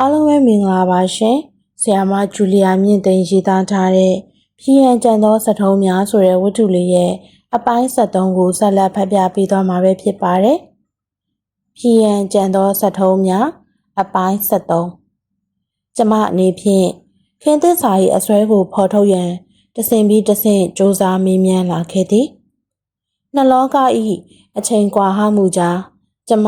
အားလုံးပဲမင်္ဂလာပါရှင်။ဆီယာမဂျူလီယာမြင့်သိန်းရေးသားထားတဲ့ဖြီးရန်ကြံသောစထုံးများဆိုတဲ့ဝတ္ထုလေးရဲ့အပိုင်း73ကိုဆက်လက်ဖတ်ပြပေးသွားမှာပဲဖြစ်ပါတယ်။ဖြီးရန်ကြံသောစထုံးများအပိုင်း73ကျမအနေဖြင့်ခင်းသစ္စာ၏အစွဲကိုဖော်ထုတ်ရန်တဆင်ပြီးတဆင့်စ조사မေးမြန်းလာခဲ့သည်။နှလောက၏အချိန်ကွာဟမှုကြားကျမ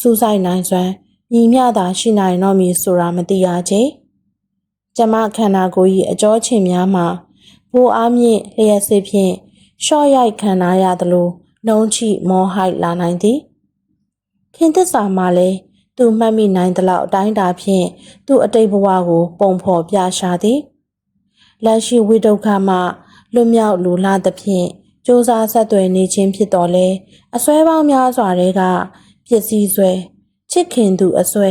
စူးစိုက်နိုင်စွမ်း ညီမျှသာရှိနိုင်တော့မည်ဆိုတာမသိရချေ။ကျမခန္ဓာကိုယ်၏အကြောချင်များမှာဘိုးအားမြင့်လျှက်စစ်ဖြင့်ရှော့ရိုက်ခံနာရသလိုနှုံးချိမောဟိုက်လာနိုင်သည်။ခင်သစ္စာမှာလည်းသူမှတ်မိနိုင်သလောက်အတိုင်းတာဖြင့်သူ့အတိတ်ဘဝကို ပုံဖော်ပြရှာသည်။လက်ရှိဝိဒုက္ခမှလွတ်မြောက်လူလာသဖြင့်စ조사ဆက်သွယ်နေခြင်းဖြစ်တော်လဲအစွဲပေါင်းများစွာတွေကပစ္စည်းဆွဲ ချစ်ခင်သူအစွဲ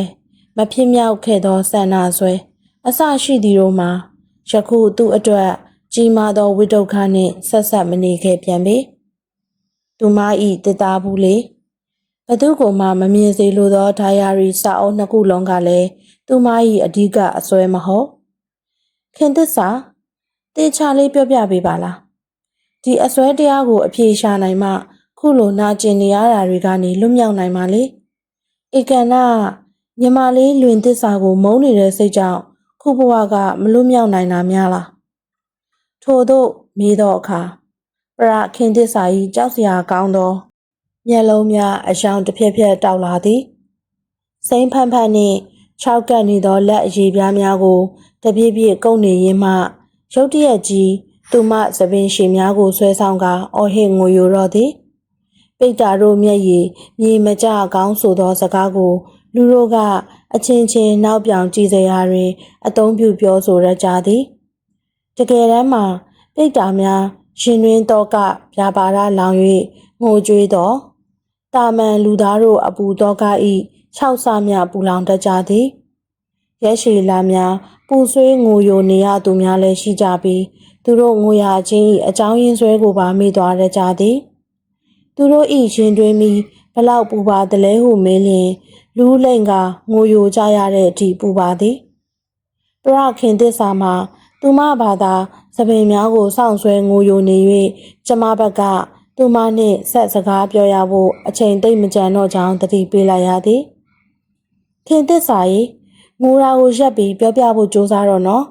မဖြစ်မြောက်ခဲ့သောဆန္ဒဆွဲအစရှိသည်တို့မှာယခုသူ့အတွက်ကြီးမားသောဝိတုခနှင့်ဆက်ဆက်မနေခဲ့ပြန်ပေသူမဤတည်တာဘူးလေဘသူကိုမှမမြင်စေလိုသောဒါယာရီစာအုပ်နှစ်ခုလုံးကလည်းသူမ၏အဓိကအစွဲမဟုတ်ခင်သစ္စာတေချာလေးပြောပြပေးပါလားဒီအစွဲတရားကိုအပြေရှာနိုင်မှ ခုလိုနာကျင်နေရတာတွေကနေလွတ်မြောက်နိုင်ပါလေ ဧကန်နာညီမလေးလွင်သစ္စာကို မုန်းနေတဲ့စိတ်ကြောင့်ခုဘဝကမလွတ်မြောက်နိုင်တာများလားထို့သောမေးသောအခါပရခင်သစ္စာ၏ကြောက်စရာကောင်းသောမျက်လုံးများအယောင်တစ်ဖြက်ဖြက်တောက်လာသည်စိမ့်ဖန်ဖန်နှင့်ခြောက်ကပ်နေသောလက်အရည်ပြားများကိုတပြည့်ပြည့်ကုပ်နေရင်းမှရုတ်တရက်ကြီးသူမသပင်ရှည်များကိုဆွဲဆောင်ကအော်ဟစ်ငိုယိုတော့သည် ပိတ်တာတို့မျက်ရည်မြေမကြကောင်းဆိုသောစကားကို လူတို့ကအချင်းချင်းနောက်ပြောင်ကြည့်စရာတွင်အသုံးပြုပြောဆိုရကြသည်တကယ်တမ်းမှာပိတ်တာများရှင်တွင်တော့ကပြပါရလောင်၍ငိုကြွေးသောတာမန်လူသားတို့အပူတော့ကဤ၆ဆမြပူလောင်တတ်ကြသည်ရက်ရှည်လာများပူဆွေးငိုယိုနေရသူများလည်းရှိကြပြီး သူတို့ငိုရခြင်း၏အကြောင်းရင်းဆွဲကိုပါမေ့သွားကြသည် သူတို့ဤရင်တွင်မီဘလောက်ပူပါသလဲဟုမေးလျင်လူးလိန်ကငိုယိုကြရတဲ့အထိပူပါသည်ပရခင်သစ္စာမှာသူမဘာသာသပင်များကိုစောင့်ဆွဲငိုယိုနေ၍ကျမဘက်ကသူမနှင့်ဆက်စကားပြောရဖို့အချိန်သိမ့်မကြံတော့ကြောင်းတတိပေးလိုက်ရသည်ခင်သစ္စာ၏ငိုရာကိုရက်ပြီးပြောပြဖို့ကြိုးစားတော့နော်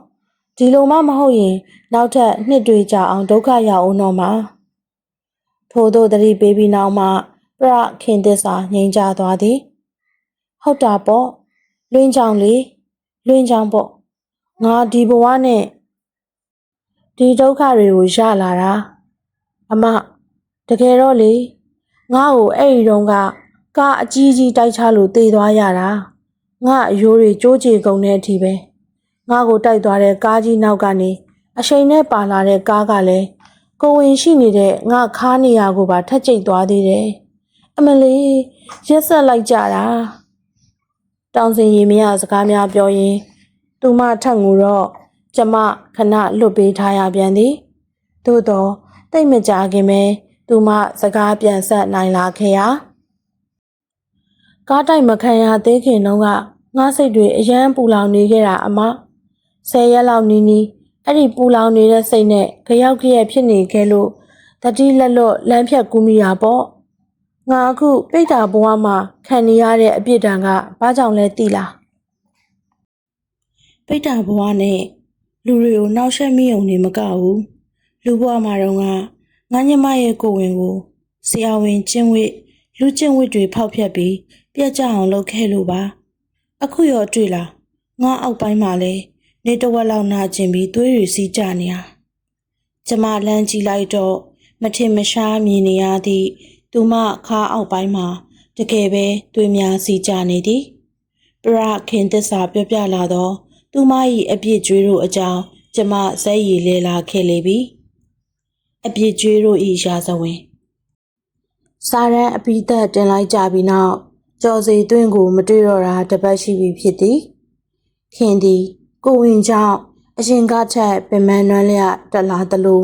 ဒီလိုမှမဟုတ်ရင် နောက်ထပ်နှစ်တွေကြာအောင်ဒုက္ခရောက်အောင်တော့မှာ ထို့သောတတိပေးပြီးနောက်မှပရခင်သစ္စာငြိမ်ချသွားသည် ဟုတ်တာပေါ့လွင်းချောင်းလေလွင်းချောင်းပေါ့ငါဒီဘဝနဲ့ဒီဒုက္ခတွေကိုရလာတာအမတကယ်တော့လေငါ့ကိုအဲ့ဒီတုန်းကကားအကြီးကြီးတိုက်ချလို့တေသွားရတာငါအယိုးတွေကြိုးကြေကုန်တဲ့အထိပဲငါ့ကိုတိုက်သွားတဲ့ကားကြီးနောက်ကနေအရှိန်နဲ့ပါလာတဲ့ကားကလည်း ကိုဝင်ရှိနေတဲ့ငါခါးနေရကိုပါထက်ကျိတ်သွားသေးတယ်အမလေးရက်ဆက်လိုက်ကြတာတောင်စင်ရီမရစကားများပြောရင်းသူမထက်ငူတော့ကျမခဏလွတ်ပေးထားရပြန်သည်သို့တော့တိတ်မကြခင်ပဲသူမစကားပြန်ဆက်နိုင်လာခဲ့ရာကားတိုက်မခံရသေးခင်တုန်းကငါစိတ်တွေအယမ်းပူလောင်နေခဲ့တာအမဆယ်ရက်လောက်နီးနီး အဲ့ဒီပူလောင်နေတဲ့စိတ်နဲ့ကြောက်ကြရဖြစ်နေခဲ့လို့တတိလက်လွတ်လမ်းဖြတ်ကူးမိတာပေါ့ငါအခုပိတ်တာဘဝမှာခံနေရတဲ့အပြစ်ဒဏ်ကဘာကြောင့်လဲသိလားပိတ်တာဘဝနဲ့လူတွေကိုနှောက်ယှက်မိအောင်နေမကဘူးလူဘဝမှာတော့ငါငါညမရဲ့ကိုဝင်ကိုဆရာဝန်ကျင့်ဝတ်လူကျင့်ဝတ်တွေဖောက်ဖျက်ပြီးပြက်ကြအောင်လုပ်ခဲ့လို့ပါ အခုရောတွေ့လားငါအောက်ပိုင်းမှာလဲ နေတဝက်လောက်နာကျင်ပြီးသွေးတွေစီးကြနေတာကျမလမ်းကြည့်လိုက်တော့မထင်မရှားမြင်နေရသည့်သူမခါအောက်ပိုင်းမှာတကယ်ပဲသွေးများစီးကြနေသည်ပရခင်သစ္စာပြောပြလာတော့သူမ၏အပြစ်ကြွေးတို့အကြောင်းကျမဇက်ရည်လဲလာခဲ့လေပြီအပြစ်ကြွေးတို့၏ရာဇဝင်စာရန်အပိသက်တင်လိုက်ကြပြီးနောက်ကြော်စီသွင်းကို မတွေ့တော့တာတပတ်ရှိပြီဖြစ်သည်ခင်သည် ကိုဝင်ကြောင့်အရှင်ကထက်ပင်မနွမ်းလျတက်လာသလို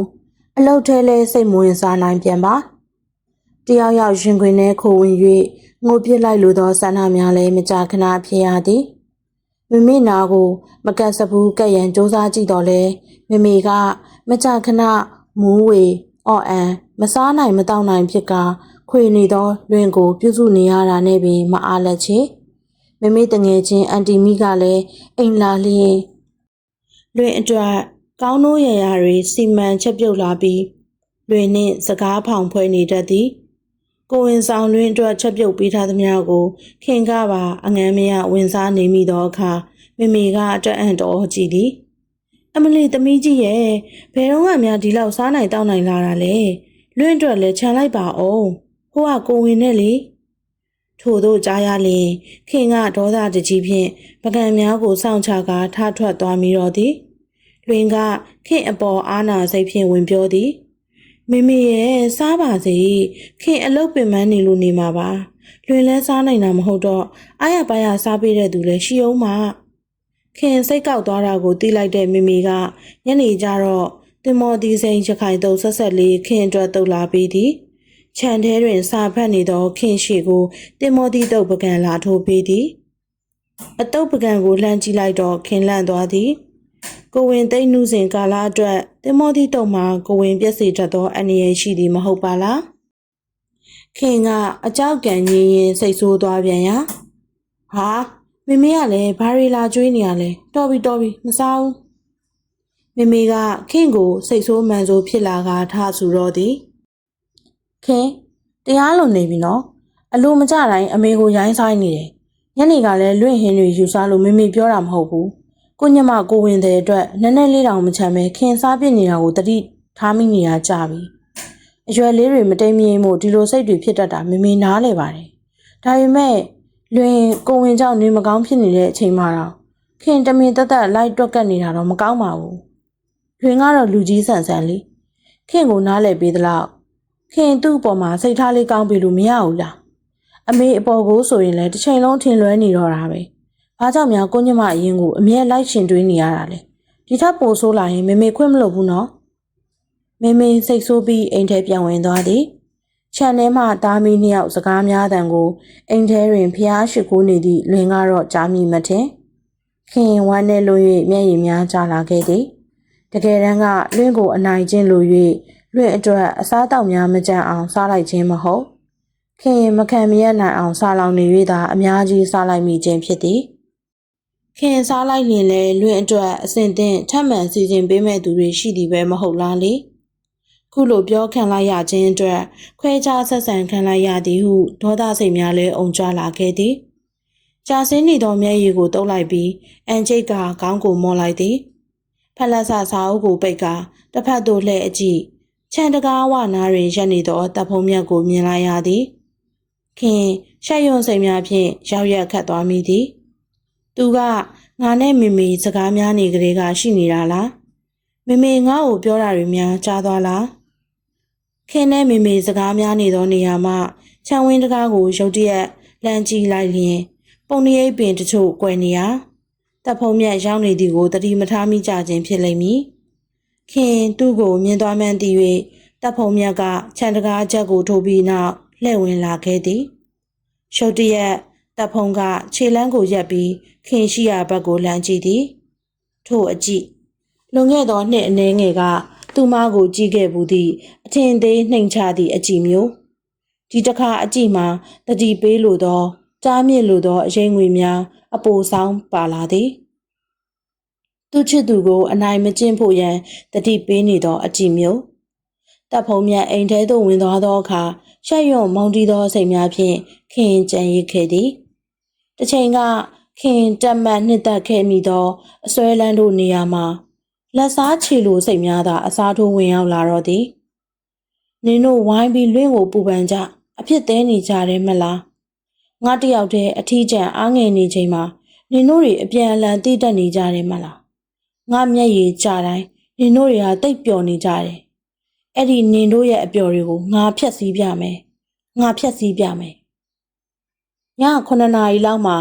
အလုတ်ထဲလဲစိတ်မဝင်စားနိုင်ပြန်ပါတယောက်ယောက်ရင်ခွင်ထဲခိုဝင်၍ငိုပြစ်လိုက်လိုသောဆန္ဒများလည်းမကြာခဏဖြစ်ရသည်မိမိနာကို မကတ်စဘူးကက်ရန်စူးစမ်းကြည့်တော့လဲမိမိကမကြခဏမူးဝေအော်အန်မစားနိုင်မတောက်နိုင်ဖြစ်ကခွေနေသောလွင်ကို ပြုစုနေရတာနဲ့ပင်မအားလက်ချေမိမိတငယ်ချင်းအန်တီမီကလည်းအိမ်လာလျင် လွင်အတွက်ကောင်းနိုးရရတွေစီမံချက်ပြုတ်လာပြီးလွင်နှင့်စကားဖောင်ဖွဲနေတတ်သည်ကိုဝင်ဆောင်လွင်းအတွက်ချက်ပြုတ်ပေးထားသမျှကိုခင်ကပါအငမ်းမရဝင်စားနေမိသောအခါမိမိကအတွက်အံ့တော်ကြည့်သည်အမလီသမီးကြီးရဲ့ဘယ်တော့မှများဒီလောက်စားနိုင်တောက်နိုင်လာတာလဲလွင့်အတွက်လည်းခြံလိုက်ပါအောင်ဟိုကကိုဝင်နဲ့လေ ထို့သောကြားရလျင်ခင်ကဒေါသတကြီးဖြင့်ပကံများကိုစောင့်ချကာထထွက်သွားမိတော့သည်လွင်ကခင်အပေါ်အာနာစိတ်ဖြင့်ဝင်ပြောသည်မိမိရဲ့စားပါစေခင်အလုတ်ပင်မနေလို့နေမှာပါလွင်လဲစားနိုင်တာမဟုတ်တော့အားရပါရစားပေးတဲ့သူလည်းရှိအောင်မခင်စိတ်ကောက်သွားတာကိုသိလိုက်တဲ့မိမိကညနေကျတော့တင်မော်ဒီစိန်ချခိုင်တုံဆက်ဆက်လေးခင်အတွက်တုတ်လာပြီးသည် ခြံထဲတွင်စာဖတ်နေသောခင်ရှိကိုတင်မော်ဒီတုတ်ပကံလာထိုးပေးသည်အတုတ်ပကံကိုလှမ်းကြည့်လိုက်တော့ခင်လန့်သွားသည်ကိုဝင်သိမ့်နှုစဉ်ကာလအတွက်တင်မောသီတုံမှာကိုဝင်ပြက်စီတတ်သောအနေရရှိသည်မဟုတ်ပါလားခင်ကအကြောက်ကံငင်းရင်စိတ်ဆိုးသွားပြန်ရာဟာမမေကလည်းဘာရီလာကျွေးနေရလဲတော်ပြီတော်ပြီမစားဘူးမမေကခင်ကိုစိတ်ဆိုးမှန်ဆိုးဖြစ်လာကထားဆူတော့သည် ခင်တရားလုံနေပြီနော်အလိုမကြတိုင်းအမေကိုရိုင်းဆိုင်နေတယ်ညနေကလည်းလွင့်ဟင်းတွေယူစားလို့မမေပြောတာမဟုတ်ဘူးကိုညမကိုဝင်တဲ့အတွက်နည်းနည်းလေးတောင်မချမ်းပဲခင်စားပြစ်နေတာကိုတတိထားမိနေတာကြပြီအရွယ်လေးတွေမတိမ်မြင်မှုဒီလိုစိတ်တွေဖြစ်တတ်တာမမေနားလဲပါတယ်ဒါပေမဲ့လွင်ကိုဝင်ကြောင့်နေမကောင်းဖြစ်နေတဲ့အချိန်မှာတော့ခင်တမင်တက်တက်လိုက်တွက်ကတ်နေတာတော့မကောင်းပါဘူးလွင်ကတော့လူကြီးဆန်ဆန်လေးခင်ကိုနားလဲပေးသလောက် ခင်သူ့အပေါ်မှာစိတ်ထားလေးကောင်းပြီလို့မရဘူးလားအမေအပေါ်ကိုဆိုရင်လည်းတစ်ချိန်လုံးထင်လွဲနေတော့တာပဲ။ဘာကြောင့်များကိုညမအရင်ကိုအမြဲလိုက်ရှင်တွေးနေရတာလဲ။ဒီထက်ပိုဆိုးလာရင်မေမေခွင့်မလို့ဘူးနော်။မေမေစိတ်ဆိုးပြီးအိမ်ထဲပြန်ဝင်သွားသည်။ခြံထဲမှတားမီနှစ်ယောက်စကားများတန်ကိုအိမ်ထဲတွင်ဖျားရှိခိုးနေသည့်လွင်ကတော့ကြားမိမထင်။ခင်ဝမ်းနဲ့လို့၍မျက်ရည်များကျလာခဲ့သည်။တကယ်တမ်းကလွင်ကိုအနိုင်ကျင့်လို့၍ လွင်အတွက်အစားတောက်များမကြံအောင်စားလိုက်ခြင်းမဟုတ်။ခင်မခံမရနိုင်အောင်စားလောင်နေ၍သာအများကြီးစားလိုက်မိခြင်းဖြစ်သည်။ခင်စားလိုက်ရင်လေလွင့်အတွက်အစင်သင့်ထပ်မံစီစဉ်ပေးမဲ့သူတွေရှိသည်ပဲမဟုတ်လားလေခုလိုပြောခံလိုက်ရခြင်းအတွက်ခွဲခြားဆက်ဆံခံလိုက်ရသည်ဟုဒေါသစိတ်များလည်းအုံကြွလာခဲ့သည်ကြာစင်းနေသောမျက်ရည်ကိုတုပ်လိုက်ပြီးအန်ချိတ်ကခေါင်းကိုမော့လိုက်သည်ဖက်လက်ဆစာအုပ်ကိုပိတ်ကတစ်ဖက်သို့လှည့်အကြည့် ခြံတကားဝနာတွင်ရက်နေသောတပ်ဖုံးမြတ်ကိုမြင်လိုက်ရသည်ခင်ရှက်ရွံ့စိတ်များဖြင့်ရောက်ရက်ခတ်သွားမိသည်သူကငါနဲ့မေမေစကားများနေကြတဲ့ကရှိနေတာလားမေမေငါ့ကိုပြောတာတွေများကြားသွားလားခင်နဲ့မေမေစကားများနေသောနေရာမှာခြံဝင်းတကားကိုရုတ်တရက်လမ်းကြည့်လိုက်လျင်ပုံရိပ်ပင်တချို့ကွယ်နေရာတပ်ဖုံးမြတ်ရောက်နေသည်ကိုတတိမထားမိကြခြင်းဖြစ်လိမ့်မည် ခင်သူ့ကိုမြင်သွားမှန်းသိ၍တပ်ဖုံးမြတ်ကခြံတကားချက်ကိုထိုးပြီးနောက်လှည့်ဝင်လာခဲ့သည်ရှုတ်တရက်တပ်ဖုံကခြေလန်းကိုရက်ပြီးခင်ရှိရာဘက်ကိုလှမ်းကြည့်သည်ထို့အကြည့်လွန်ခဲ့သောနှစ်အနည်းငယ်ကသူမကိုကြည့်ခဲ့ဘူးသည့်အထင်သေးနှိမ်ချသည့်အကြည့်မျိုးဒီတစ်ခါအကြည့်မှာတတိပေးလိုသောကြားမြင့်လိုသောအရင်ငွေများအပိုဆောင်ပါလာသည် သူချစ်သူကိုအနိုင်မကျင့်ဖို့ရန်တတိပေးနေသောအကြည့်မျိုးတပ်ဖုံမြတ်အိမ်ထဲသို့ဝင်သွားသောအခါရှက်ရွံ့မောင်းတီးသောစိတ်များဖြင့်ခင်ကြံရစ်ခဲ့သည်တစ်ချိန်ကခင်တက်မှတ်နှစ်သက်ခဲ့မိသောအစွဲလန်းတို့နေရာမှာလက်စားချီလိုစိတ်များသာအစားထိုးဝင်ရောက်လာတော့သည်နင်တို့ဝိုင်းပြီးလွင့်ကိုပူပန်ကြအဖြစ်သေးနေကြတယ်မလားငါတယောက်တည်းအထီးကျန်အားငယ်နေချိန်မှာနင်တို့တွေအပြန်အလှန်တည်တက်နေကြတယ်မလား ငါမျက်ရည်ကျတိုင်းနင်တို့တွေဟာတိတ်ပျော်နေကြတယ်အဲ့ဒီနင်တို့ရဲ့အပျော်တွေကိုငါဖျက်ဆီးပြမယ်ငါဖျက်ဆီးပြမယ်ည9နာရီလောက်မှာ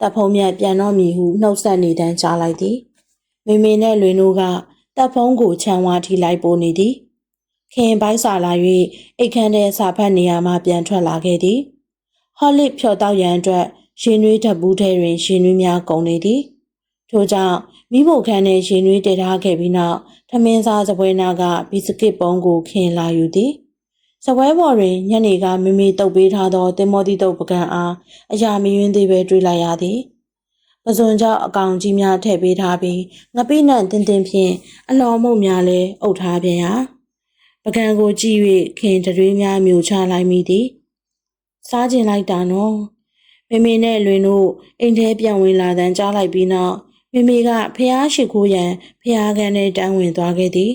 တပ်ဖုံးမြတ်ပြန်တော့မည်ဟုနှုတ်ဆက်နေတန်းကြားလိုက်သည်မေမေနဲ့လွင်တို့ကတပ်ဖုံးကိုခြံဝါထိလိုက်ပို့နေသည်ခင်ပိုင်းစာလာ၍အိတ်ခမ်းထဲစာဖတ်နေရမှပြန်ထွက်လာခဲ့သည်ဟော်လစ်ဖြော်တောက်ရန်အတွက်ရှင်နွေးဓာတ်ဘူးထဲတွင်ရှင်နွေးများကုန်နေသည်ထို့ကြောင့် မိဖို့ခန်းနဲ့ရင်နွေးတည်ထားခဲ့ပြီးနောက်ထမင်းစားစပွဲနာကဘီစကစ်ပုံးကိုခင်လာယူသည်စပွဲပေါ်တွင်ညနေကမိမိတုပ်ပေးထားသောတင်မောတိတုပ်ပကံအားအရာမယွင်းသေးပဲတွေ့လိုက်ရသည်ပဇွန်ကြောင့်အကောင်ကြီးများထည့်ပေးထားပြီးငပိနန့်တင်းတင်းဖြင့်အလော်မုတ်များလည်းအုပ်ထားပြန်ရာပကံကိုကြည့်၍ခင်တရွေးများမြူချလိုက်မိသည်စားကျင်လိုက်တာနော်မေမေနဲ့လွင်တို့အိမ်ထဲပြန်ဝင်လာတဲ့ကြားလိုက်ပြီးနောက် မေမေကဖះရှိခိုးရန်ဖះကန်နဲ့တန်းဝင်သွားခဲ့သည်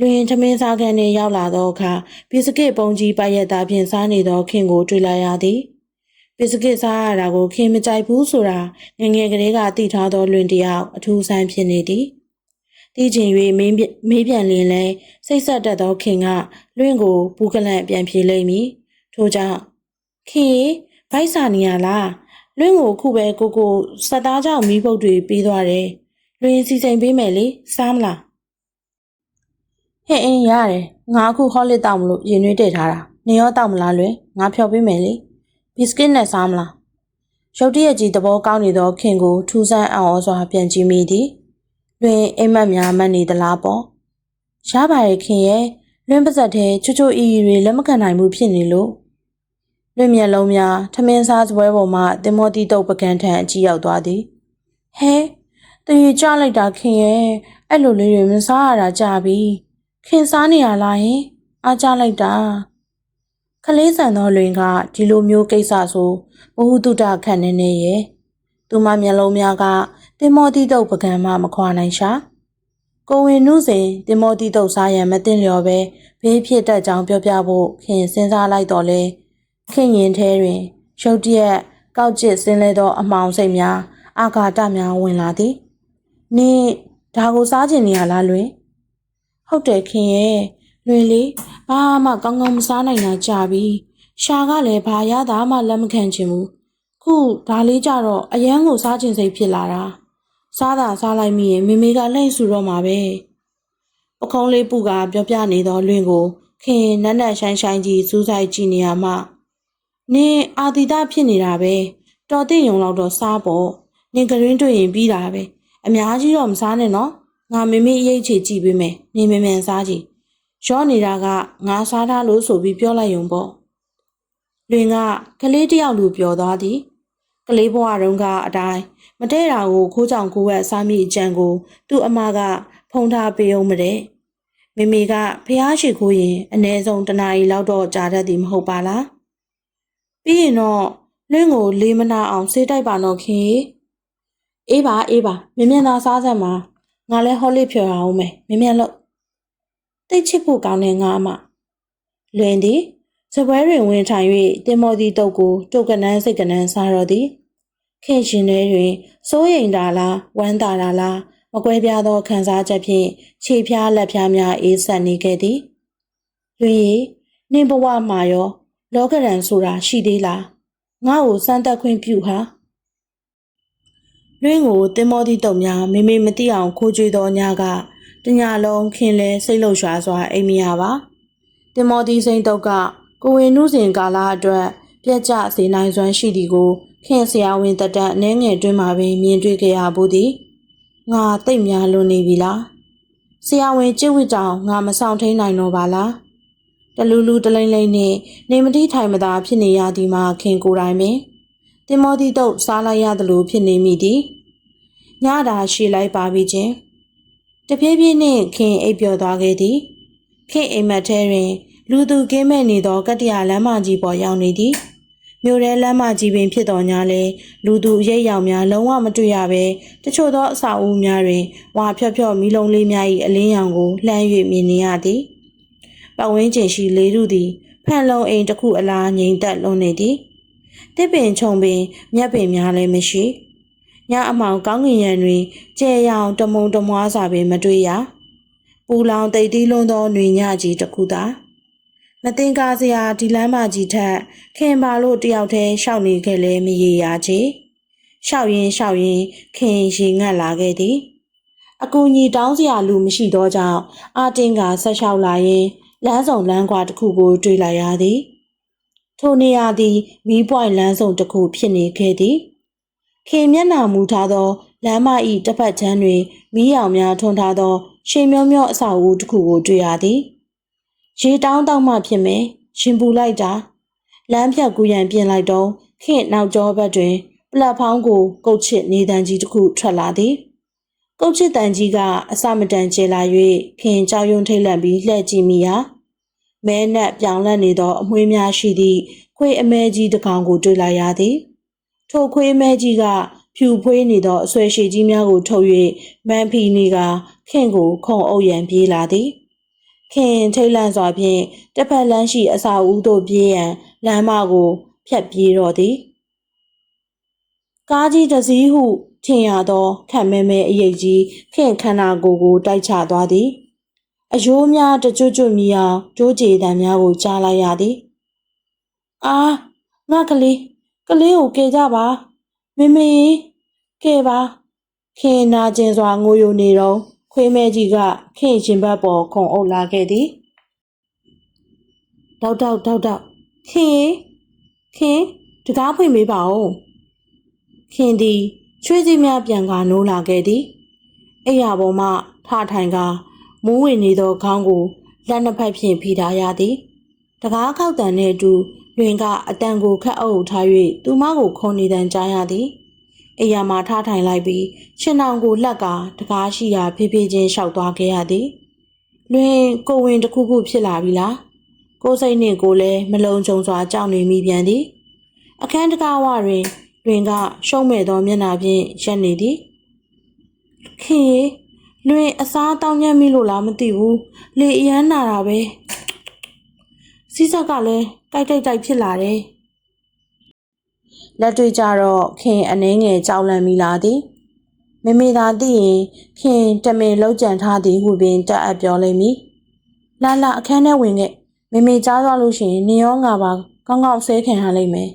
လွင်ထမင်းစားကန်နဲ့ရောက်လာသောအခါဘီစကစ်ပုံကြီးပိုက်ရက်သားဖြင့်စားနေသောခင်ကိုတွေ့လိုက်ရသည်ဘီစကစ်စားရတာကိုခင်မကြိုက်ဘူးဆိုတာငယ်ငယ်ကလေးကသိထားသောလွင်တယောက်အထူးဆန်းဖြစ်နေသည်တီးချင်၍မင်းမေးပြန်လင်းလဲစိတ်ဆက်တတ်သောခင်ကလွင့်ကိုဘူးကလန့်ပြန်ပြေးလိမ့်မည်ထို့ကြောင့်ခင်ဗိုက်စာနေရလား လွင့်ကိုခုပဲကိုကိုစက်သားကြောင့်မီးပုတ်တွေပြီးသွားတယ်လွင့်စီစဉ်ပေးမယ်လေစားမလားဟဲ့အင်းရတယ်ငါအခုဟောလစ်တောက်မလို့ရင်နှွေးတည့်ထားတာနေရောတောက်မလားလွင့်ငါဖျော်ပေးမယ်လေဘီစကစ်နဲ့စားမလားရုတ်တရက်ကြီးသဘောကောင်းနေသောခင်ကိုထူးဆန်းအောင်စွာပြန်ကြည့်မိသည်လွင်အိမ်မက်များမှတ်နေသလားပေါ့ရပါရဲ့ခင်ရဲ့လွင်ပါဇက်ထဲချွတ်ချွတ်အီတွေလက်မခံနိုင်မှုဖြစ်နေလို့ လွင်မျက်လုံးများထမင်းစားစပွဲပေါ်မှတင်မောတိတုတ်ပကန်းထံအကြည့်ရောက်သွားသည်ဟဲတရေကြလိုက်တာခင်ရဲ့အဲ့လိုလေးတွေမစားရတာကြပြီခင်စားနေရလားဟင်အားကြလိုက်တာခလေးဆန်သောလွင်ကဒီလိုမျိုးကိစ္စဆိုဘဟုတုတခန့်နေနေရဲ့သူမမျက်လုံးများကတင်မောတိတုတ်ပကံမှမခွာနိုင်ရှာကိုဝင်နုစဉ်တင်မောတိတုတ်စားရန်မတင်လျော်ပဲဘေးဖြစ်တတ်ကြောင်းပြောပြဖို့ခင်စဉ်းစားလိုက်တော့လဲ ခင်ရင်ထဲတွင်ရုတ်တရက်ကောက်ကျစ်ဆင်းလဲသော အမှောင်စိတ်များအာဃာတများဝင်လာသည်နင်းဒါကိုစားကျင်နေရလားလွင်ဟုတ်တယ်ခင်ရဲ့လွင်လေးဘာမှကောင်းကောင်းမစားနိုင်တာကြာပြီရှာကလည်းဘာရတာမှလက်မခံချင်ဘူးခုဒါလေးကြတော့အရန်ကိုစားချင်စိတ်ဖြစ်လာတာစားတာစားလိုက်မိရင်မေမေကလှည့်ဆူတော့မှာပဲပခုံးလေးပူကပြောပြနေသောလွင်ကိုခင်နက်နက်ဆိုင်ဆိုင်ကြီးစူးစိုက်ကြည့်နေရမှ နင်းအာတိတဖြစ်နေတာပဲတော်တဲ့ယုံတော့စားပေါ့နင်းကရင်းတွေ့ရင်ပြီးတာပဲအများကြီးတော့မစားနဲ့နော်ငါမေမေအရေးချေကြည့်ပေးမယ်နင်းမမြန်စားကြည့်ရောနေတာကငါစားထားလို့ဆိုပြီးပြောလိုက်ယုံပေါ့လွင်ကကလေးတယောက်လူပြောသွားသည်ကလေးဘဝတုန်းကအတိုင်းမတဲတာကိုခိုးကြောင်ကိုဝက်စားမိအကြံကို သူ့အမက ဖုံးထားပေးအောင်မတဲ့မိမိကဖះရှိခိုးရင်အ ਨੇ ဆုံးတနားရီလောက်တော့ကြာတတ်သည်မဟုတ်ပါလား ပြီးရင်တော့လင်းကိုလေးမနာအောင်ဆေးတိုက်ပါတော့ခင်အေးပါအေးပါမင်းမြန်သာစားစမ်းပါငါလည်းဟောလစ်ဖြော်အောင်မယ်မင်းမြန်လို့တိတ်ချစ်ဖို့ကောင်းတဲ့ငါအမလွင်သည်စပွဲတွင်ဝင်ထိုင်၍တင်မော်ဒီတုတ်ကိုတုတ်ကနန်းစိတ်ကနန်းစားတော်သည်ခင်ရှင်ထဲတွင်စိုးရိမ်တာလားဝမ်းသာတာလားမကွဲပြားသောခံစားချက်ဖြင့်ခြေဖြားလက်ဖြားများအေးဆက်နေခဲ့သည်လွင်ရီနင်းဘဝမှာရော လောကရန်ဆိုတာရှိသေးလားငါ့ကိုစမ်းသက်ခွင့်ပြုဟာလွင်းကိုတင်မောသည့်တုံများမေမေမသိအောင်ခိုးကြွေးသောညကတညလုံးခင်လဲစိတ်လှုပ်ရှားစွာအိမ်မရပါတင်မောသည့်စိန်တုတ်ကကိုဝင်နုစဉ်ကာလအတွက်ပြက်ကျစေနိုင်စွမ်းရှိသည်ကိုခင်ဆရာဝန်တက်တက်အနေငယ်တွင်မှပင်မြင်တွေ့ခဲ့ရဘူးသည်ငါတိတ်များလွန်နေပြီလားဆရာဝန်ကျင့်ဝတ်ကြောင့်ငါမဆောင်ထိန်နိုင်တော့ပါလား တလူလူတလိမ့်လိမ့်နဲ့နေမတိထိုင်မသာဖြစ်နေရသည်မှာခင်ကိုယ်တိုင်ပင်တင်မောသည့်တုတ်စားလိုက်ရသလိုဖြစ်နေမိသည်ညတာရှည်လိုက်ပါပြီချင်းတပြေးပြေးနှင့်ခင်အိပ်ပျော်သွားခဲ့သည်ခင်အိမ်မက်ထဲတွင် လူသူကင်းမဲ့နေသောကတ္တရာလမ်းမကြီးပေါ်ရောက်နေသည်မြို့ထဲလမ်းမကြီးပင်ဖြစ်တော်ညာလဲလူသူရိပ်ရောင်များလုံးဝမတွေ့ရဘဲတချို့သောအစာအုပ်များတွင်ဝါဖြော့ဖြော့မီးလုံးလေးများ၏အလင်းရောင်ကိုလှမ်း၍မြင်နေရသည် ပတ်ဝန်းကျင်ရှိလေးတို့သည်ဖန်လုံးအိမ်တစ်ခုအလားငိမ်သက်လွန်နေသည်တစ်ပင်ခြုံပင်မြက်ပင်များလည်းမရှိညအမောင်ကောင်းကင်ရံတွင်ကျဲရောင်တမုံတမွားစာပင်မတွေ့ရပူလောင်တိတ်တီးလွန်းသောຫນွေညကြီးတစ်ခုသာမတင်ကားစရာဒီလမ်းမကြီးထက်ခင်ပါလို့တယောက်တည်းရှောက်နေခဲ့လဲမရေရာချေရှောက်ရင်ရှောက်ရင်ခင်ရေငတ်လာခဲ့သည်အကူကြီးတောင်းစရာလူမရှိသောကြောင့်အာတင်ကဆက်လျှောက်လာရင် လမ်းဆောင်လမ်းကွာတစ်ခုကို တွေ့လိုက်ရသည်ထိုနေရာသည်မီးပွိုင်လမ်းဆောင်တစ်ခုဖြစ်နေခဲ့သည်ခင်မျက်နှာမူထားသောလမ်းမ၏တစ်ဖက်ချမ်းတွင်မီးရောင်များထွန်းထားသောရှေမျောမျောအဆောက်အဦတစ်ခုကိုတွေ့ရသည်ရေတောင်းတောင်းမှဖြစ်မယ်ရှင်ပူလိုက်တာလမ်းဖြတ်ကူးရန်ပြင်လိုက်တော့ခင်နောက်ကျောဘက်တွင် ပလက်ဖောင်းကို ကုတ်ချစ်နေတန်ကြီးတစ်ခုထွက်လာသည်ကုတ်ချစ်တန်ကြီးကအစမတန်ကျလာ၍ခင်ကြောက်ရွံ့ထိတ်လန့်ပြီးလှည့်ကြည့်မိရာ မဲနက်ပြောင်လက်နေသောအမွှေးများရှိသည့်ခွေးအမဲကြီးတစ်ကောင်ကိုတွေ့လိုက်ရသည်ထိုခွေးအမဲကြီးကဖြူဖွေးနေသောအဆွဲရှိကြီးများကိုထုတ်၍မန်ဖီနေကခင်ကိုခုံအုပ်ရန်ပြေးလာသည်ခင်ထိတ်လန့်စွာဖြင့်တစ်ဖက်လမ်းရှိအစာဦးသို့ပြေးရန်လမ်းမကိုဖြတ်ပြေးတော့သည်ကားကြီးတစ်စီးဟုထင်ရသောခက်မဲမဲအရေးကြီးခင်ခန္ဓာကိုယ်ကိုတိုက်ချသွားသည် အယိုးများတကြွကြွမြည်အောင်ကြိုးကြေတံများကိုကြားလိုက်ရသည်အာငါကလေးကလေးကိုကယ်ကြပါမေမေကယ်ပါခင်နာကျင်စွာငိုယိုနေတော့ခွေးမဲကြီးကခင်ရှင်ဘတ်ပေါ်ခုံအုပ်လာခဲ့သည်တောက်တောက်တောက်တောက်ခင်ခင်တကားဖွင့်ပေးပါဦးခင်သည်ချွေးစည်းများပြန်ကာနိုးလာခဲ့သည်အိယာပေါ်မှထထိုင်ကာ မူးဝင်နေသောခေါင်းကိုလက်နှစ်ဖက်ဖြင့်ဖိထားရသည်တကားခောက်တန်နှင့်အတူတွင်ကအတန်ကိုခတ်အုပ်ထား၍သူမကိုခုံနေတန်ကြားရသည်အိယာမှာထထိုင်လိုက်ပြီးရှင်နောင်ကိုလှက်ကာတကားရှိရာဖေးဖေးချင်းလျှောက်သွားခဲ့ရသည်လွင်ကိုဝင်တစ်ခုခုဖြစ်လာပြီလားကိုယ်စိတ်နှင့်ကိုယ်လည်းမလုံးကြုံစွာကြောက်နေမိပြန်သည်အခန်းတကားဝတွင်တွင်ကရှုံးမဲ့သောမျက်နှာဖြင့်ရက်နေသည်ခင်ရေ လွင်အစားတောင်းညံ့မိလို့လားမသိဘူးလေအရမ်းနာတာပဲစီးဆက်ကလည်းတိုက်တိုက်တိုက်ဖြစ်လာတယ်လက်တွေ့ကြတော့ခင်အနှင်းငယ်ကြောက်လန့်မိလာသည်မမေသာသိရင်ခင်တမင်လောက်ကြံထားသည်ဟုပင်တတ်အပ်ပြောလိမ့်မည်လာလာအခန်းထဲဝင်ခဲ့မမေကြားသွားလို့ရှိရင်နေရောငါပါကောင်းကောင်းဆဲခံရလိမ့်မယ်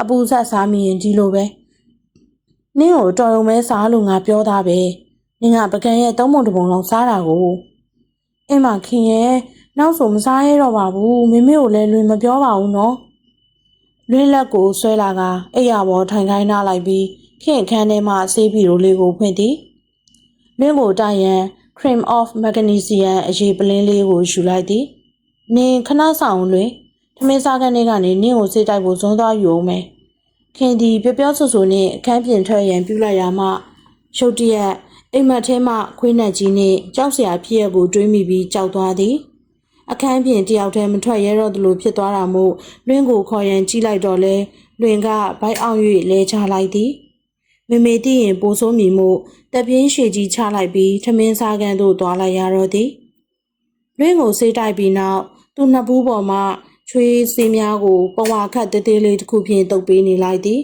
အပူဆက်စားမိရင်ဒီလိုပဲနင်းကိုတော်ရုံပဲစားလို့ငါပြောသားပဲ နင်းကပကံရဲ့သုံးပုံတစ်ပုံလုံးစားတာကိုအင်းမခင်ရဲ့နောက်ဆိုမစားရတော့ပါဘူးမမေကိုလည်းလွင်မပြောပါဘူးနော်လွင်လက်ကိုဆွဲလာကအိယာပေါ်ထိုင်ခိုင်းထားလိုက်ပြီးခင်ခန်းထဲမှဆေးဘီရိုလေးကိုဖွင့်သည်လွင်ကိုတိုင်ရန် cream of magnesium အရေးပလင်းလေးကိုယူလိုက်သည်နင်ခဏဆောင်လွင်ထမင်းစားခန်းထဲကနေနင့်ကိုစိတ်တိုက်ဖို့ဇွန်းသွားယူအောင်မယ်ခင်ဒီပြောပြောဆိုဆိုနဲ့အခန်းပြင်ထွက်ရန်ပြုလိုက်ရမှရုတ်တရက် အိမ်မက်ထဲမှခွေးနက်ကြီးနှင့်ကြောက်စရာဖြစ်ရကိုတွေးမိပြီးကြောက်သွားသည်အခန်းပြင်တယောက်တည်းမထွက်ရတော့သလိုဖြစ်သွားတာမို့လွင်းကိုခေါ်ရန်ကြီးလိုက်တော့လဲလွင်ကဘိုက်အောင်၍လဲချလိုက်သည်မေမေသိရင်ပိုဆိုးမိမှုတပြင်းရှည်ကြီးချလိုက်ပြီးထမင်းစားကန်သို့သွားလိုက်ရတော့သည်လွင်းကိုဆေးတိုက်ပြီးနောက်သူ့နှစ်ဘူးပေါ်မှချွေးစေးများကိုပဝါခတ်တေးသေးလေးတစ်ခုဖြင့်တုပ်ပေးနေလိုက်သည်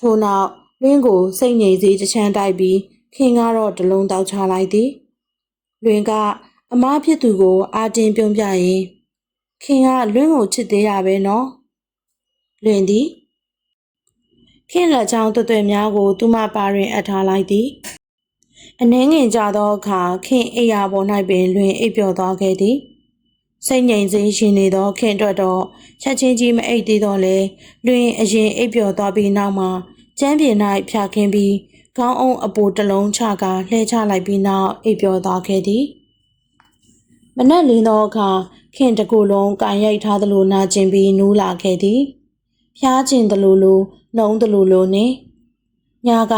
ထို့နောက်လွင်းကိုစိတ်ငြိမ်စေးတစ်ချမ်းတိုက်ပြီး ခင်ကတော့တလုံးတောက်ချလိုက်သည်လွင်ကအမားဖြစ်သူကို အာတင်ပြုံးပြရင်ခင်ကလွင်းကိုချစ်သေးရပဲနော်လွင်သည်ခင်လက်ချောင်းတွတ်တွဲများကို သူမပါရင်အပ်ထားလိုက်သည်အနှင်းငင်ကြသောအခါခင်အိယာပေါ်၌ပင်လွင်အိပ်ပျော်သွားခဲ့သည်စိတ်ငြိမ်စေရှင်နေသောခင်အတွက်တော့ချက်ချင်းကြီးမအိပ်သေးတော့လေလွင်အရင်အိပ်ပျော်သွားပြီးနောက်မှာကျမ်းပြေ၌ဖြာခင်းပြီး ခေါင်းအုံးအပိုတစ်လုံးချကာလှဲချလိုက်ပြီးနောက်အိပ်ပျော်သွားခဲ့သည်မနက်လင်းသောအခါခင်တကူလုံးကန်ရိုက်ထားသလိုနာကျင်ပြီးနူးလာခဲ့သည်ဖျားကျင်သလိုလိုနှုံးသလိုလိုနှင့်ညက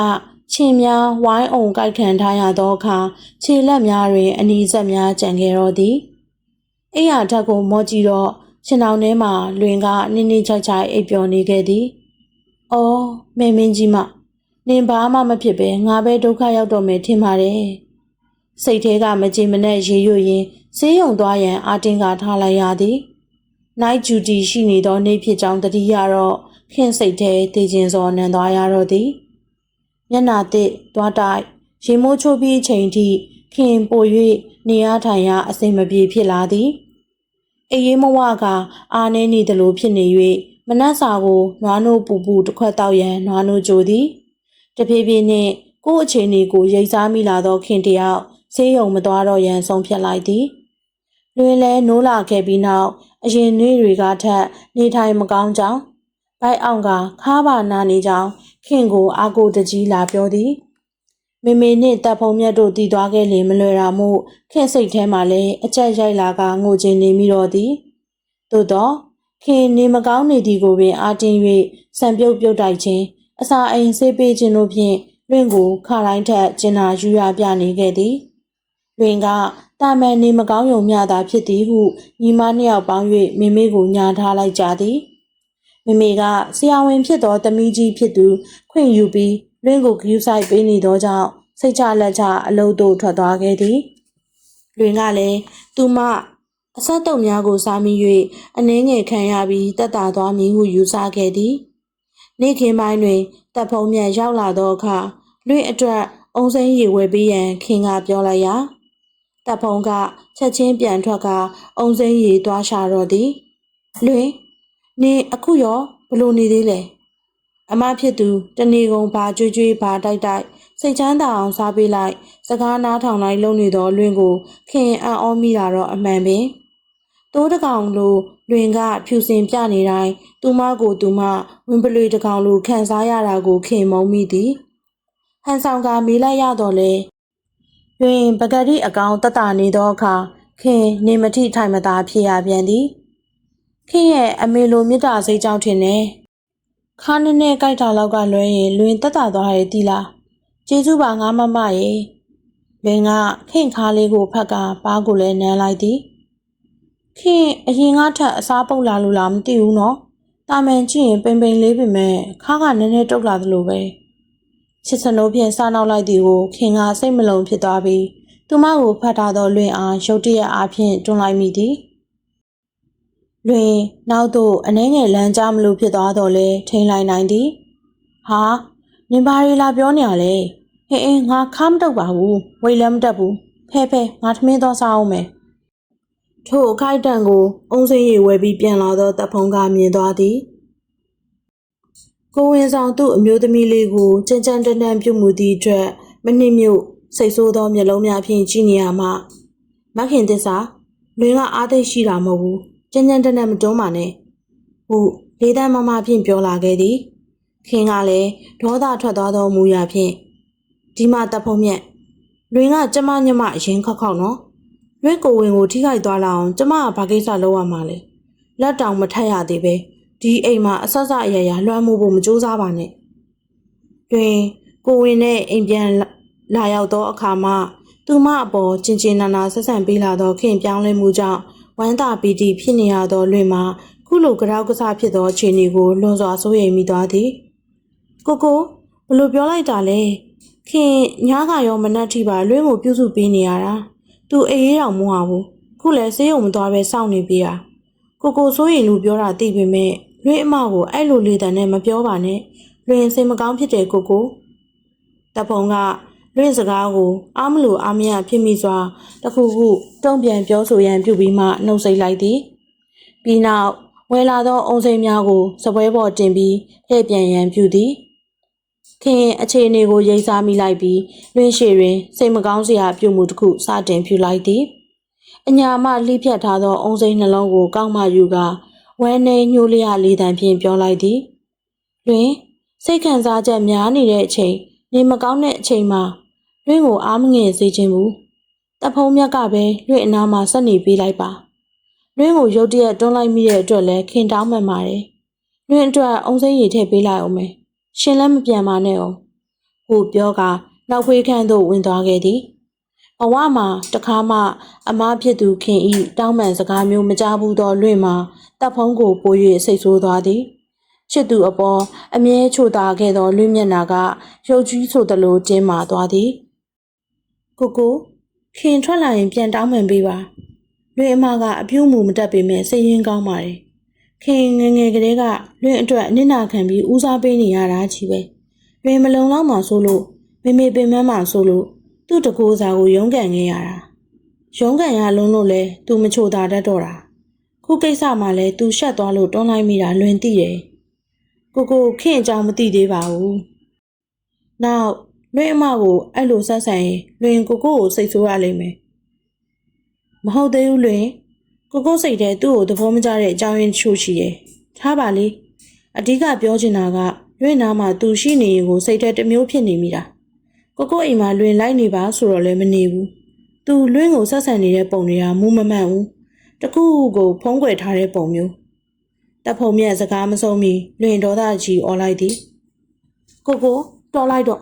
ချင်းများဝိုင်းအောင်ကြိုက်ခံထားရသောအခါခြေလက်များတွင်အနီးစက်များကျန်ခဲ့တော့သည်အိယာဓာတ်ကိုမော့ကြည့်တော့ရှင်အောင်ထဲမှာလွင်ကနင်းနေချိုက်ချိုက်အိပ်ပျော်နေခဲ့သည်။အော်မေမင်းကြီးမ နင်ဘာမှမဖြစ်ပဲငါပဲဒုက္ခရောက်တော့မယ်ထင်ပါတယ်။စိတ်ထဲကမကြည်မနဲ့ရေရွရင်ဆေးရုံသွားရန်အာတင်ကထားလိုက်ရသည်။ night duty ရှိနေသောနေ့ဖြစ်ကြောင်းတတိယတော့ခင်စိတ်ထဲတည်ခြင်းစောနံသွားရတော့သည်။မျက်နာတစ်သွားတိုက်ရေမိုးချိုးပြီးချိန်ထိခင်ပို၍နေရထိုင်ရအစိမ်မပြေဖြစ်လာသည်။အေးရေးမဝကအာနေနေသလိုဖြစ်နေ၍မနက်စာကိုနွားနို့ပူပူတစ်ခွက်တောက်ရန်နွားနို့ကြိုသည် တဖြည်းဖြည်းနှင့်ကိုယ့်အခြေအနေကိုရိပ်စားမိလာသောခင်တယောက်ဆေးရုံမသွားတော့ရန်ဆုံးဖြတ်လိုက်သည်လွင်လဲနိုးလာခဲ့ပြီးနောက်အရင်နှွေးတွေကထက်နေထိုင်မကောင်းကြောင်းဘိုက်အောင်ကခါးပါနာနေကြောင်းခင်ကိုအာကိုတကြီးလာပြောသည်မေမေနဲ့တပ်ဖုံမြတ်တို့တည်သွားခဲ့လေမလွယ်တာမို့ခင်စိတ်ထဲမှာလည်းအကြက်ရိုက်လာကငိုချင်နေမိတော့သည်သို့တော့ခင်နေမကောင်းနေသည်ကိုပင်အာတင်၍စံပြုတ်ပြုတ်တိုက်ခြင်း အစာအိမ်ဆေးပေးခြင်းတို့ဖြင့်လွင့်ကိုခါတိုင်းထက်ကျင်နာယူရပြနေခဲ့သည်လွင်ကတာမန်နေမကောင်းယုံမျှသာဖြစ်သည်ဟုညီမနှစ်ယောက်ပေါင်း၍မေမေကိုညာထားလိုက်ကြသည်မေမေကဆရာဝန်ဖြစ်သောတမီးကြီးဖြစ်သူခွင့်ယူပြီးလွင့်ကိုဂယူဆိုင်ပေးနေသောကြောင့်စိတ်ချလက်ချအလုပ်သို့ထွက်သွားခဲ့သည်လွင်ကလည်းသူမအဆက်တုံများကိုစားမိ၍အနှင်းငယ်ခံရပြီးတက်တာသွားမည်ဟုယူဆခဲ့သည် နေ့ခင်းပိုင်းတွင်တပ်ဖုံးမြန်ရောက်လာသောအခါလွင့်အတွက်အုံစိမ်းရေဝယ်ပေးရန်ခင်ကပြောလိုက်ရာတပ်ဖုံးကချက်ချင်းပြန်ထွက်ကအုံစိမ်းရေသွားရှာတော့သည်လွင်နေအခုရောဘလို့နေသေးလဲအမဖြစ်သူတနေကုန်ဘာကြွေးကြွေးဘာတိုက်တိုက်စိတ်ချမ်းသာအောင်စားပေးလိုက်စကားနားထောင်လိုက်လုံနေသောလွင်ကိုခင်အံ့ဩမိတာတော့အမှန်ပင် တိုးတကောင်လိုလွင်ကဖြူစင်ပြနေတိုင်းသူမကိုသူမဝင်ပလွေတကောင်လိုခံစားရတာကိုခင်မုံမိသည်ဟန်ဆောင်ကမေးလိုက်ရတော့လေတွင်ပကတိအကောင်တတနေသောအခါခင်နေမထိထိုင်မသာဖြစ်ရပြန်သည်ခင်ရဲ့အမေလိုမေတ္တာစိတ်ကြောင့်ထင်တယ်ခါနည်းနည်းကြိုက်တာလောက်ကလွဲရင်လွင်တက်တာသွားရဲ့တီလားကျေးဇူးပါငါမမရေလွင်ကခင်ခါလေးကိုဖက်ကပါးကိုလည်းနမ်းလိုက်သည် ခင်အရင်ကထက်အစားပုတ်လာလို့လားမသိဘူးနော်တာမန်ကြည့်ရင်ပိန်ပိန်လေးပင်မဲ့ခါကနည်းနည်းတုတ်လာသလိုပဲချစ်စနိုးဖြင့်စားနောက်လိုက်သည်ကိုခင်ကစိတ်မလုံးဖြစ်သွားပြီးသူမကိုဖတ်ထားသောလွင်အားရုတ်တရက်အားဖြင့်တွန်းလိုက်မိသည်လွင်နောက်သို့အနှဲငယ်လမ်းကြားမလို့ဖြစ်သွားတော့လဲထိန်လိုက်နိုင်သည်ဟာနင်ဘာရီလာပြောနေရလဲဟင်းအင်းငါခါမတုတ်ပါဘူးဝိတ်လည်းမတက်ဘူးဖဲဖဲငါထမင်းတော့စားအောင်မယ် ထို့အခိုက်တန့်ကိုအုံစိမ်းရီဝဲပြီးပြန်လာသောတပ်ဖုံးကမြင်သွားသည်ကိုဝင်ဆောင်သူ့အမျိုးသမီးလေးကိုကြမ်းကြမ်းတမ်းတမ်းပြုတ်မှုသည့်အတွက်မနှိမ့်မြုပ်စိတ်ဆိုးသောမျက်လုံးများဖြင့်ကြည့်နေရမှမခင်သစ္စာလွင်ကအားသိရှိတာမဟုတ်ဘူးကြမ်းကြမ်းတမ်းတမ်းမတွန်းပါနဲ့ဟုလေးတန်းမမဖြင့်ပြောလာခဲ့သည်ခင်ကလည်းဒေါသထွက်သွားသောမူရာဖြင့်ဒီမှာတပ်ဖုံးမြက်လွင်ကကျမညမအရင်ခောက်ခောက်နော် လွင့်ကိုဝင်ကိုထိခိုက်သွားလာအောင်ကျမကဘာကိစ္စလုပ်ရမှာလဲလက်တောင်မထက်ရသေးပဲဒီအိမ်မှာအဆက်ဆက်အရရလွှမ်းမိုးဖို့မကြိုးစားပါနဲ့တွင်ကိုဝင်နဲ့အိမ်ပြန်လာရောက်သောအခါမှသူမအပေါ်ကျင်ကျင်နာနာဆက်ဆံပေးလာသောခင်ပြောင်းလဲမှုကြောင့်ဝမ်းသာပီတိဖြစ်နေရသောလွင်မှာခုလိုကြောက်ကစားဖြစ်သောအခြေအနေကိုလွန်စွာစိုးရိမ်မိသွားသည်ကိုကိုဘလို့ပြောလိုက်တာလဲခင်ညားကရောမနှက်ထိပါလွင့်ကိုပြုစုပေးနေရတာ သူအေးအေးတောင်မဟုတ်ဘူးခုလည်းဆေးရုံမသွားပဲစောင့်နေပြေးတာကိုကိုစိုးရင်လူပြောတာသိပေမဲ့လွင့်အမကိုအဲ့လိုလေတံနဲ့မပြောပါနဲ့လွင့်စိတ်မကောင်းဖြစ်တယ်ကိုကိုတဖုံကလွင့်စကားကိုအားမလို့အားမရဖြစ်မိစွာတခုခုတုံ့ပြန်ပြောဆိုရန်ပြုပြီးမှနှုတ်ဆက်လိုက်သည်ပြီးနောက်ဝဲလာသောအုံစိမ်းများကိုစပွဲပေါ်တင်ပြီးလှည့်ပြန်ရန်ပြုသည် ခင်အခြေအနေကိုရိပ်စားမိလိုက်ပြီးလွင့်ရှိတွင်စိတ်မကောင်းစရာပြုမှုတစ်ခုစတင်ပြုလိုက်သည်အညာမလှိဖြတ်ထားသောအုံစိမ်းနှလုံးကိုကောက်မှယူကာဝမ်းနေညှိုးလျလေးတန်ဖြင့်ပြောလိုက်သည်လွင်စိတ်ခံစားချက်များနေတဲ့အချိန်နေမကောင်းတဲ့အချိန်မှာလွင်ကိုအားမငယ်စေခြင်းဘူးတဖုံးမြတ်ကပဲလွင်အနာမှာဆက်နေပေးလိုက်ပါလွင်ကိုရုတ်တရက်တွန်းလိုက်မိတဲ့အတွက်လည်းခင်တောင်းမှန်ပါတယ်လွင်အတွက်အုံစိမ်းရည်ထည့်ပေးလိုက်အောင်မယ် ရှင်လည်းမပြန်ပါနဲ့အောင်ဟုပြောကနောက်ခွေးခန့်သို့ဝင်သွားခဲ့သည်ဘဝမှာတခါမှ အမားဖြစ်သူခင်ဤတောင်းပန်စကားမျိုးမကြားဘူးသောလွင့်မှာတပ်ဖုံးကိုပို၍စိတ်ဆိုးသွားသည်ချစ်သူအပေါ်အမြဲချိုတာခဲ့သောလွင့်မျက်နာကရုပ်ကြီးဆိုသလိုတင်းမာသွားသည်ကိုကိုခင်ထွက်လာရင်ပြန်တောင်းပန်ပေးပါလွင့်အမကအပြုံးမှုမတတ်ပေမဲ့စိတ်ရင်းကောင်းပါတယ် ခင်ငယ်ငယ်ကလေးကလွင့်အတွက်အနစ်နာခံပြီးဦးစားပေးနေရတာကြီးပဲလွင့်မလုံလောက်မှဆိုလို့မေမေပင်မမှဆိုလို့သူ့တကိုးစားကိုရုန်းကန်ခဲ့ရတာရုန်းကန်ရလုံးလို့လဲသူမချိုတာတတ်တော့တာခုကိစ္စမှလည်းသူရှက်သွားလို့တွန်းလိုက်မိတာလွင်သိတယ်ကိုကိုခင်အကြောင်းမသိသေးပါဘူးနောက်လွင်အမကိုအဲ့လိုဆက်ဆံရင်လွင်ကိုကိုကိုစိတ်ဆိုးရလိမ့်မယ်မဟုတ်သေးဘူးလွင် ကိုကိုစိတ်ထဲသူ့ကိုသဘောမကျတဲ့အကြောင်းရင်းချို့ရှိတယ်ထားပါလေအဓိကပြောချင်တာကလွင်နာမှာသူရှိနေရင်ကိုစိတ်ထဲတစ်မျိုးဖြစ်နေမိတာကိုကိုအိမ်မှာလွင်လိုက်နေပါဆိုတော့လည်းမနေဘူးသူလွင်ကိုဆက်ဆံနေတဲ့ပုံတွေကမူးမမှန်ဘူးတကူကိုဖုံးကွယ်ထားတဲ့ပုံမျိုးတပ်ဖုံမြတ်စကားမဆုံးမီလွင်ဒေါသကြီးអော်လိုက်သည်ကိုကိုတော်လိုက်တော့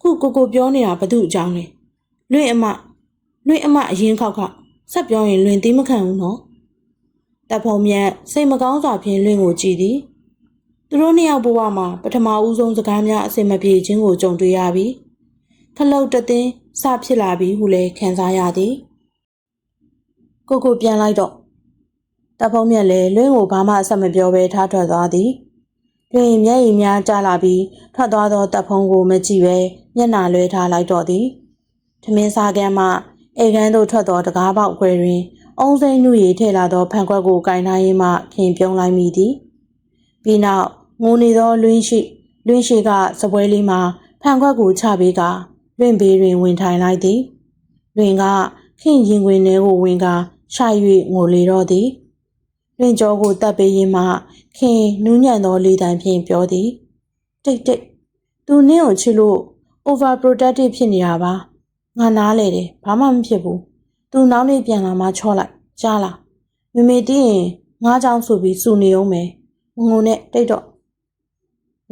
ခုကိုကိုပြောနေတာဘသူအကြောင်းလဲလွင်အမလွင်အမအရင်ခောက်ခောက် ဆက်ပြောရင်လွင်သိမခံဘူးနော်တပ်ဖုံမြတ်စိတ်မကောင်းစွာဖြင့်လွင်ကိုကြည်သည်သူတို့နှစ်ယောက်ဘဝမှာပထမဦးဆုံးစကားများအစင်မပြေခြင်းကိုကြုံတွေ့ရပြီ။ခလုတ်တသိန်းစဖြစ်လာပြီဟုလည်းခံစားရသည်။ကိုကိုပြန်လိုက်တော့တပ်ဖုံးမြက်လည်းလွင်းကိုဘာမှအဆက်မပြောဘဲထားထွက်သွားသည်။လွင်းမျက်ရည်များကျလာပြီးထွက်သွားသောတပ်ဖုံးကိုမကြည့်ဘဲမျက်နှာလွှဲထားလိုက်တော့သည်။ထမင်းစားကမ်းမှ အိမ်ကန်းသို့ထွက်သောတကားပေါက်ခွဲတွင် အုံးစိမ့်နှုရီထည့်လာသောဖန်ခွက်ကိုကင်ထားရင်းမှခင်ပြုံးလိုက်မိသည်။ပြီးနောက်ငိုနေသောလွင်းရှိလွင်းရှိကစပွဲလေးမှာဖန်ခွက်ကိုချပေးကလွင့်ဘေးတွင်ဝင်ထိုင်လိုက်သည်လွင်ကခင်ရင်ခွင်ထဲကိုဝင်ကရှာ၍ငိုလေတော့သည်လွင်ကျော်ကိုတပ်ပေးရင်းမှခင်နူးညံ့သောလေတံဖြင့်ပြောသည်တိတ်တိတ်သူနင့်ကိုချစ်လို့ over protective ဖြစ်နေတာပါ ငါနားလေတယ်ဘာမှမဖြစ်ဘူးသူနောက်နေ့ပြန်လာမှချော့လိုက်ကြားလားမမေတီးရင်ငါးချောင်းဆိုပြီးစူနေအောင်မယ်ငငုံနဲ့တိတ်တော့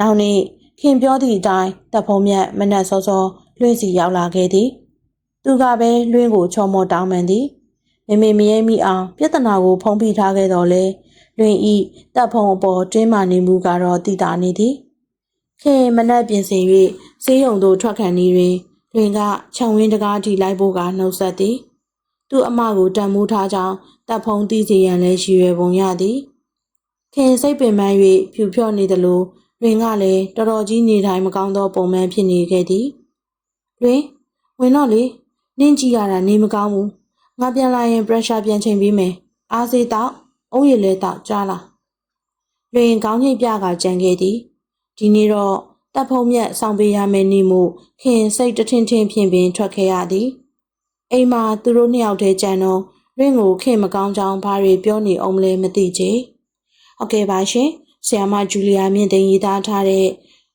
နောက်နေ့ခင်ပြောသည့်အတိုင်းတပ်ဖုံးမြတ်မနက်စောစောလွှင့်စီရောက်လာခဲ့သည် သူကပဲလွှင့်ကိုချော်မော်တောင်းပန်သည်မမေမရဲမိအောင်ပြဿနာကို ဖုံးဖိထားခဲ့တော်လဲလွှင့်ဤတပ်ဖုံးအပေါ်တင်းမာနေမှုကတော့တည်တာနေသည်ခင်မနက်ပြင်ဆင်၍ဆေးရုံသို့ထွက်ခံနေတွင် လွင်ကခြံဝင်းတကားထိလိုက်ဖို့ကနှုတ်ဆက်သည် သူ့အမကိုတန်မိုးထားကြောင်းတပ်ဖုံးတီးစီရန်လဲရှိရွယ်ပုံရသည်ခင်စိတ်ပင်ပန်း၍ဖြူဖြော့နေသလိုတွင်ကလည်းတော်တော်ကြီးနေတိုင်းမကောင်းသောပုံမှန်ဖြစ်နေခဲ့သည်တွင်ဝင်တော့လေနင့်ကြည့်ရတာနေမကောင်းဘူးငါပြန်လာရင် pressure ပြန်ချိန်ပြီးမယ်အားစေးတော့အုံးရည်လဲတော့ကြားလားတွင်ကောင်းချိတ်ပြကကြံခဲ့သည်ဒီနေ့တော့ တပ်ဖုံးမြတ်ဆောင်ပေးရမယ်နေမှုခင်စိတ်တထင်ထင်ဖြင့်ပင်ထွက်ခဲ့ရသည်အိမ်မှာသူတို့နှစ်ယောက်တည်းကြံတော့ရင့်ကိုခင်မကောင်းကြောင်းဘာတွေပြောနေအောင်မလဲမသိချေဟုတ်ကဲ့ပါရှင်ဆရာမဂျူလီယာမြင့်သိန်းရေးသားထားတဲ့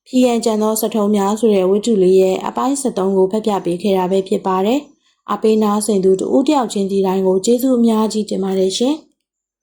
ဖြီးရန်ကျန်သောစထုံးများဆိုတဲ့ဝတ္ထုလေးရဲ့အပိုင်း73ကိုဖတ်ပြပေးခဲ့တာပဲဖြစ်ပါတယ်အပေးနာဆင်သူတို့ဦးတယောက်ချင်းဒီတိုင်းကိုကျေးဇူးအများကြီးတင်ပါတယ်ရှင်